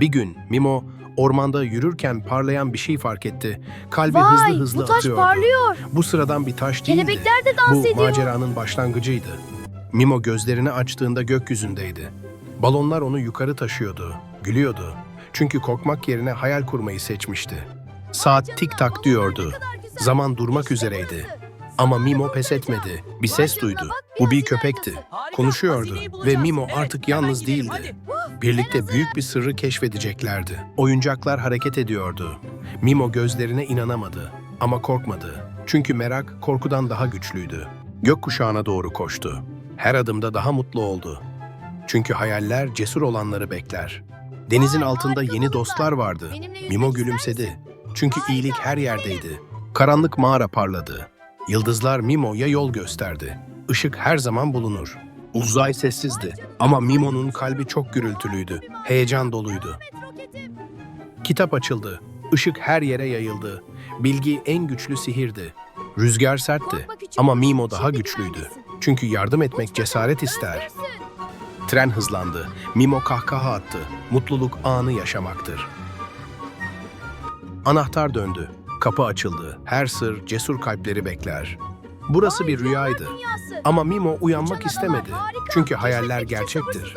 Bir gün Mimo ormanda yürürken parlayan bir şey fark etti. Kalbi Vay hızlı hızlı bu taş atıyordu. parlıyor. Bu sıradan bir taş değildi. Kelebekler de dans Bu ediyor. maceranın başlangıcıydı. Mimo gözlerini açtığında gökyüzündeydi. Balonlar onu yukarı taşıyordu, gülüyordu. Çünkü korkmak yerine hayal kurmayı seçmişti. Saat tik tak diyordu. Zaman durmak üzereydi. Ama Mimo pes etmedi. Bir ses duydu. Bu bir köpekti. Konuşuyordu ve Mimo artık yalnız değildi. Birlikte büyük bir sırrı keşfedeceklerdi. Oyuncaklar hareket ediyordu. Mimo gözlerine inanamadı ama korkmadı. Çünkü merak korkudan daha güçlüydü. Gökkuşağına doğru koştu. Her adımda daha mutlu oldu. Çünkü hayaller cesur olanları bekler. Denizin altında yeni dostlar vardı. Mimo gülümsedi. Çünkü iyilik her yerdeydi. Karanlık mağara parladı. Yıldızlar Mimo'ya yol gösterdi. Işık her zaman bulunur. Uzay sessizdi ama Mimo'nun kalbi çok gürültülüydü. Heyecan doluydu. Kitap açıldı. Işık her yere yayıldı. Bilgi en güçlü sihirdi. Rüzgar sertti ama Mimo daha güçlüydü. Çünkü yardım etmek cesaret ister. Tren hızlandı. Mimo kahkaha attı. Mutluluk anı yaşamaktır. Anahtar döndü. Kapı açıldı. Her sır cesur kalpleri bekler. Burası bir rüyaydı. Ama Mimo uyanmak istemedi. Çünkü hayaller gerçektir.